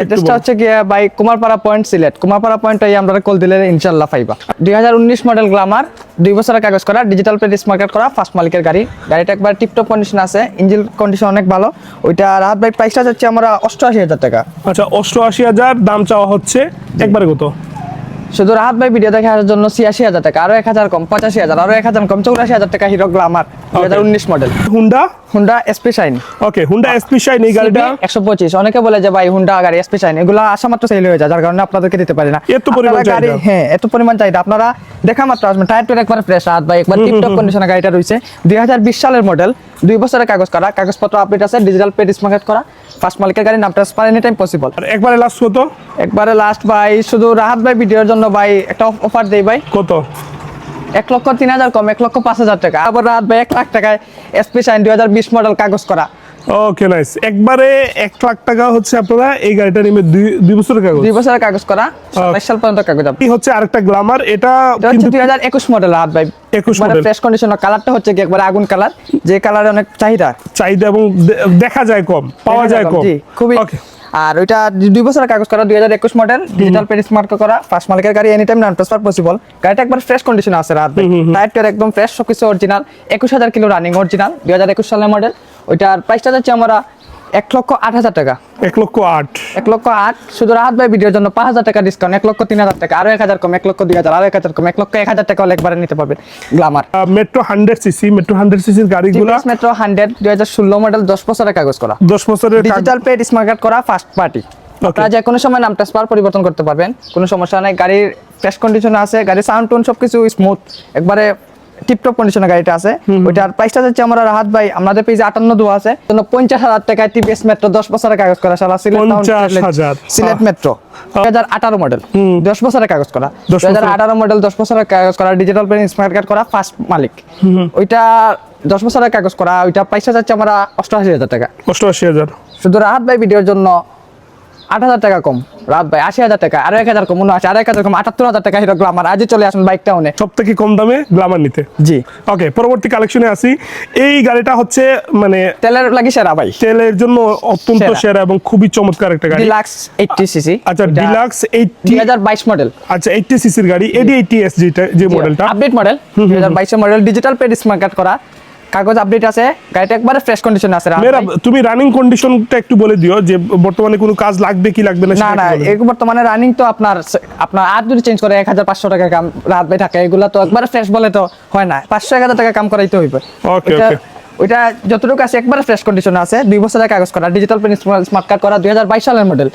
অ্যাড্রেসটা হচ্ছে গিয়ে by Kumarpara point Sylhet Kumarpara point এই আমরা কল দিলে ইনশাল্লাহ পাইবা। দুই হাজার উনিশ মডেল গ্লামার দুই বছরের কাগজ করা ডিজিটাল প্লেট স্মার্ট করা ফার্স্ট মালিকের গাড়ি। গাড়িটা একবার টিপটপ কন্ডিশন আছে ইঞ্জিন কন্ডিশন অনেক ভালো। ওইটা রাত বাই প্রাইসটা যাচ্ছে আমরা অষ্টআশি হাজার টাকা। আচ্ছা অষ্টআশি হাজার দাম চাওয়া হচ্ছে একবারে কত? শুধু রাহাত ভাই ভিডিও দেখার জন্য ছিয়াশি হাজার টাকা আরও এক হাজার কম পঁচাশি হাজার আরও এক হাজার কম চৌরাশি হাজার টাকা হিরো গ্লামার দুই হাজার উনিশ model Honda Honda SP Shine okay Honda SP Shine এই গাড়িটা? একশো পঁচিশ। অনেকে বলে যে ভাই হুন্ডা গাড়ি এসপি শাইন এগুলো আসা মাত্র সেল হয়ে যায় যার কারণে আপনাদেরকে দিতে পারি না। এত পরিমাণ গাড়ি হ্যাঁ এত পরিমাণ চাহিদা। আপনারা দেখা মাত্র আসবেন টায়ার টুয়ার একবার ফ্রেশ হাত ভাই একবার টিপটপ কন্ডিশনে গাড়িটা রয়েছে। দুই হাজার বিশ সালের মডেল দুই বছরের কাগজ করা কাগজপত্র আপডেট আছে ডিজিটাল পেড স্মার্ট করা ফার্স্ট মালিকের গাড়ি নাম ট্রান্সফার এনি টাইম পসিবল একবারে লাস্ট কত? একবারে লাস্ট ভাই শুধু রাহাত ভাই ভিডিওর জন্য ভাই একটা অফার দেই ভাই। কত? এক লক্ষ তিন হাজার কম এক লক্ষ পাঁচ হাজার টাকা। আবার রাহাত ভাই এক লাখ টাকায় এসপি শাইন দুই হাজার বিশ মডেল কাগজ করা। ওকে নাইস একবারে এক লাখ টাকা হচ্ছে আপনারা এই গাড়িটা নিবে দুই বছরের কাগজ? দুই বছরের কাগজ করা সাতাইশ সাল পর্যন্ত কাগজ আপনার এই হচ্ছে আরেকটা গ্লামার এটা হচ্ছে দুই হাজার একুশ মডেল হাত ভাই। 21 model। ফ্রেশ কন্ডিশন কালারটা হচ্ছে কি একবার আগুন কালার যে কালারে অনেক চাহিদা। চাহিদা এবং দেখা যায় কম পাওয়া যায় কম জি, খুবই ওকে আর ওইটা দুই বছরের কাগজ করা দুই হাজার একুশ মডেল ডিজিটাল পেরিস মার্ক করা ফার্স্ট মালিকের গাড়ি any time non transfer possible গাড়িটা একবার ফ্রেশ কন্ডিশন আছে রাত টায়ার একদম ফ্রেশ সবকিছু অরিজিনাল একুশ হাজার কিলো রানিং অরিজিনাল দুই হাজার একুশ সালের মডেল ওইটার প্রাইসটা যাচ্ছে আমরা এক লক্ষ আট হাজার টাকা। এক লক্ষ আট। এক লক্ষ আট শুধু রাহাত ভাই ভিডিওর জন্য পাঁচ হাজার টাকা ডিসকাউন্ট এক লক্ষ তিন হাজার টাকা আরও এক হাজার কম এক লক্ষ দুই হাজার আরও এক হাজার কম এক লক্ষ এক হাজার টাকা একবারে নিতে পারবেন। Glamour. Metro hundred CC metro hundred সিসির গাড়িগুলো মেট্রো হান্ড্রেড দুই হাজার ষোলো মডেল দশ বছরের কাগজ করা। দশ বছরের ডিজিটাল প্লেট স্মার্ট কার্ড করা ফার্স্ট পার্টি আপনারা যে কোনো সময় নাম ট্রান্সফার পরিবর্তন করতে পারবেন। কোনো সমস্যা নাই গাড়ির ফ্রেশ কন্ডিশনে আছে গাড়ির সাউন্ড টোন সবকিছু স্মুথ একবারে টিপটপ কন্ডিশনে গাড়িটা আছে। ওইটার প্রাইসটা যাচ্ছে আমরা রাহাত ভাই আমাদের পেজে আটান্ন দু আছে পঞ্চাশ হাজার টাকায় টিভিএস মেট্রো দশ বছরের কাগজ করা সারা সিলেট সিলেট মেট্রো আঠারো মডেল দশ বছরের কাগজ করা। দুই 10 হাজার বছরের। আঠারো মডেল দশ বছরের কাগজ করা ডিজিটাল পেন স্মার্ট কার্ড করা ফার্স্ট মালিক। ওইটা দশ বছরের কাগজ করা ওইটা প্রাইসটা যাচ্ছে আমরা অষ্টআশি হাজার টাকা। অষ্টআশি হাজার। শুধু রাহাত ভাই ভিডিওর জন্য আট হাজার টাকা কম। রাত ভাই আশি হাজার টাকা আরও এক হাজার কম মনে আছে আরও এক হাজার কম আটাত্তর হাজার টাকা হিরো গ্লামার আজই চলে আসুন বাইকটা উনে সব থেকে কম দামে গ্লামার নিতে। জি। ওকে পরবর্তী কালেকশনে আসি। এই গাড়িটা হচ্ছে মানে তেলের লাগি সেরা ভাই। তেলের জন্য অত্যন্ত সেরা। এবং খুবই চমৎকার একটা গাড়ি। ডিলাক্স এইটটি সিসি আচ্ছা ডিলাক্স এইটটি দুই হাজার বাইশ মডেল আচ্ছা এইটটি সিসির গাড়ি এডি এইটটি এস যেটা যে মডেলটা আপডেট মডেল দুই হাজার বাইশের model digital paid smart card করা। কাগজ আপডেট আছে। গাড়িটা একবারে ফ্রেশ কন্ডিশন আছে মেয়েরা তুমি রানিং কন্ডিশনটা একটু বলে দিও যে বর্তমানে কোনো কাজ লাগবে কি লাগবে না না না। এগুলো বর্তমানে রানিং তো আপনার আপনার আর যদি চেঞ্জ করে এক হাজার পাঁচশো টাকা কাম রাত ভাই থাকে এগুলো তো একবারে ফ্রেশ বলে তো হয় না। পাঁচশো এক হাজার টাকা কাম করাইতে হইবে। ওইটা- okay. ওইটা যতটুকু আছে একবারে ফ্রেশ কন্ডিশনে আছে। দুই বছরের কাগজ করা ডিজিটাল পেন স্মার্ট কার্ড করা দুই হাজার বাইশ সালের মডেল